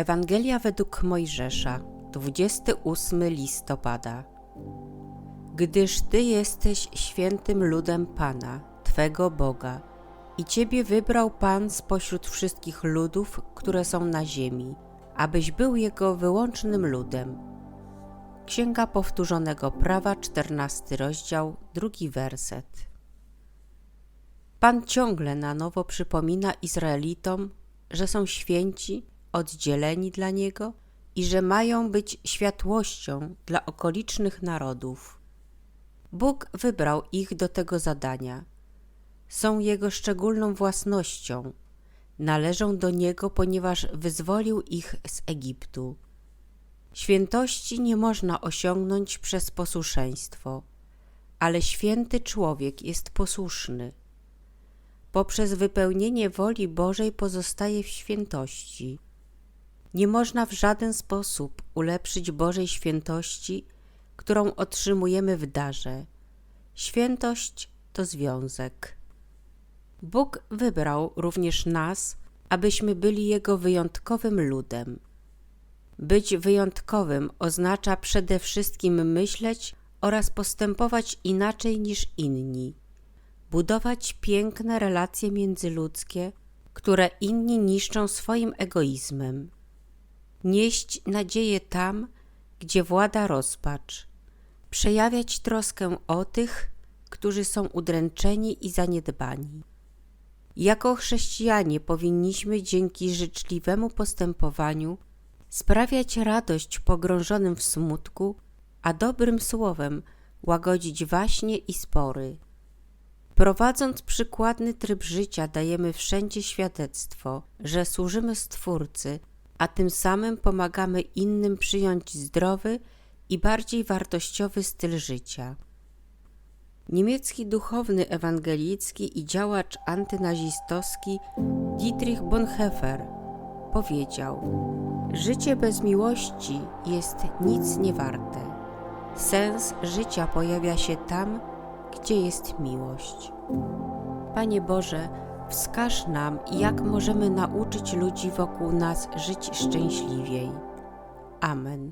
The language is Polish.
Ewangelia według Mojżesza, 28 listopada. Gdyż Ty jesteś świętym ludem Pana, Twego Boga, i Ciebie wybrał Pan spośród wszystkich ludów, które są na ziemi, abyś był Jego wyłącznym ludem. Księga Powtórzonego Prawa, 14 rozdział, drugi werset. Pan ciągle na nowo przypomina Izraelitom, że są święci, oddzieleni dla Niego i że mają być światłością dla okolicznych narodów. Bóg wybrał ich do tego zadania. Są Jego szczególną własnością. Należą do Niego, ponieważ wyzwolił ich z Egiptu. Świętości nie można osiągnąć przez posłuszeństwo, ale święty człowiek jest posłuszny. Poprzez wypełnienie woli Bożej pozostaje w świętości. Nie można w żaden sposób ulepszyć Bożej świętości, którą otrzymujemy w darze. Świętość to związek. Bóg wybrał również nas, abyśmy byli Jego wyjątkowym ludem. Być wyjątkowym oznacza przede wszystkim myśleć oraz postępować inaczej niż inni, budować piękne relacje międzyludzkie, które inni niszczą swoim egoizmem, nieść nadzieję tam, gdzie włada rozpacz, przejawiać troskę o tych, którzy są udręczeni i zaniedbani. Jako chrześcijanie powinniśmy dzięki życzliwemu postępowaniu sprawiać radość pogrążonym w smutku, a dobrym słowem łagodzić waśnie i spory. Prowadząc przykładny tryb życia, dajemy wszędzie świadectwo, że służymy Stwórcy, a tym samym pomagamy innym przyjąć zdrowy i bardziej wartościowy styl życia. Niemiecki duchowny ewangelicki i działacz antynazistowski Dietrich Bonhoeffer powiedział: Życie bez miłości jest nic nie warte. Sens życia pojawia się tam, gdzie jest miłość. Panie Boże, wskaż nam, jak możemy nauczyć ludzi wokół nas żyć szczęśliwiej. Amen.